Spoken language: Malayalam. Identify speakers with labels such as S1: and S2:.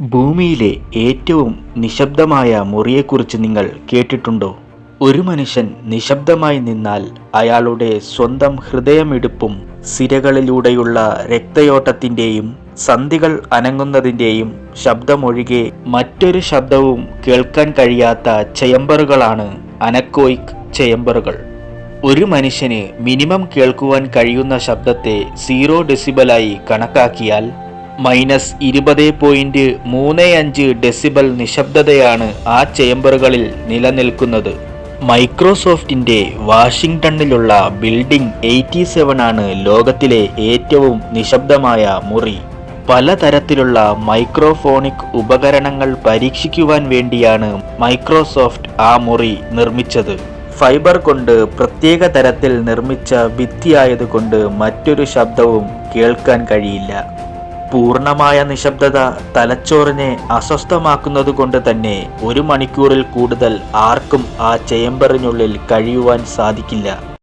S1: ഭൂമിയിലെ ഏറ്റവും നിശബ്ദമായ മുറിയെക്കുറിച്ച് നിങ്ങൾ കേട്ടിട്ടുണ്ടോ? ഒരു മനുഷ്യൻ നിശബ്ദമായി നിന്നാൽ അയാളുടെ സ്വന്തം ഹൃദയമിടിപ്പും സിരകളിലൂടെയുള്ള രക്തയോട്ടത്തിന്റെയും സന്ധികൾ അനങ്ങുന്നതിന്റെയും ശബ്ദമൊഴികെ മറ്റൊരു ശബ്ദവും കേൾക്കാൻ കഴിയാത്ത ചേംബറുകളാണ് അനക്കോയിക് ചേംബറുകൾ. ഒരു മനുഷ്യന് മിനിമം കേൾക്കുവാൻ കഴിയുന്ന ശബ്ദത്തെ സീറോ ഡെസിബലായി കണക്കാക്കിയാൽ മൈനസ് ഇരുപത് പോയിന്റ് മൂന്ന് അഞ്ച് ഡെസിബൽ നിശബ്ദതയാണ് ആ ചേംബറുകളിൽ നിലനിൽക്കുന്നത്. മൈക്രോസോഫ്റ്റിന്റെ വാഷിംഗ്ടണിലുള്ള ബിൽഡിംഗ് എയ്റ്റി സെവൻ ആണ് ലോകത്തിലെ ഏറ്റവും നിശബ്ദമായ മുറി. പലതരത്തിലുള്ള മൈക്രോഫോണിക് ഉപകരണങ്ങൾ പരീക്ഷിക്കുവാൻ വേണ്ടിയാണ് മൈക്രോസോഫ്റ്റ് ആ മുറി നിർമ്മിച്ചത്. ഫൈബർ കൊണ്ട് പ്രത്യേക തരത്തിൽ നിർമ്മിച്ച ഭിത്തിയായതുകൊണ്ട് മറ്റൊരു ശബ്ദവും കേൾക്കാൻ കഴിയില്ല. പൂർണമായ നിശബ്ദത തലച്ചോറിനെ അസ്വസ്ഥമാക്കുന്നത് കൊണ്ട് തന്നെ ഒരു മണിക്കൂറിൽ കൂടുതൽ ആർക്കും ആ ചേംബറിനുള്ളിൽ കഴിയുവാൻ സാധിക്കില്ല.